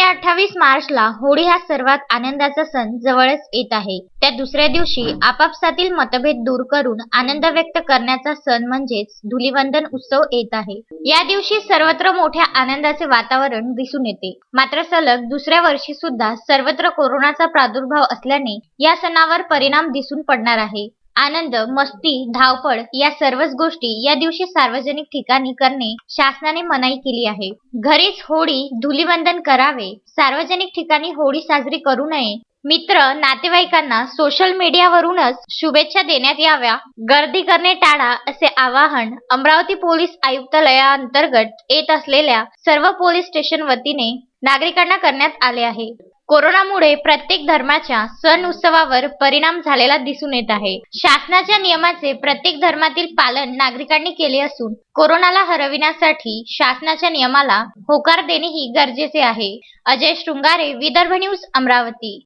अठ्ठावीस मार्चला होळी हा सर्वात आनंदाचा सण जवळच येत आहे. त्या दुसऱ्या दिवशी आपापसातील मतभेद दूर करून आनंद व्यक्त करण्याचा सण म्हणजेच धुलिवंदन उत्सव येत आहे. या दिवशी सर्वत्र मोठ्या आनंदाचे वातावरण दिसून येते. मात्र सलग दुसऱ्या वर्षी सुद्धा सर्वत्र कोरोनाचा प्रादुर्भाव असल्याने या सणावर परिणाम दिसून पडणार आहे. आनंद मस्ती धावपळ या सर्वच गोष्टी या दिवशी सार्वजनिक ठिकाणी करणे शासनाने मनाई केली आहे. घरीच होळी धुलीवंदन करावे सार्वजनिक ठिकाणी होळी साजरी करू नये. मित्र नातेवाईकांना सोशल मीडियावरूनच शुभेच्छा देण्यात याव्या. गर्दी करणे टाळा असे आवाहन अमरावती पोलीस आयुक्तालयाअंतर्गत येत असलेल्या सर्व पोलीस स्टेशन वतीने नागरिकांना करण्यात आले आहे. कोरोनामुळे प्रत्येक धर्माच्या सण उत्सवावर परिणाम झालेला दिसून येत आहे. शासनाच्या नियमाचे प्रत्येक धर्मातील पालन नागरिकांनी केले असून कोरोनाला हरविण्यासाठी शासनाच्या नियमाला होकार देणेही गरजेचे आहे. अजय शृंगारे विदर्भ न्यूज अमरावती.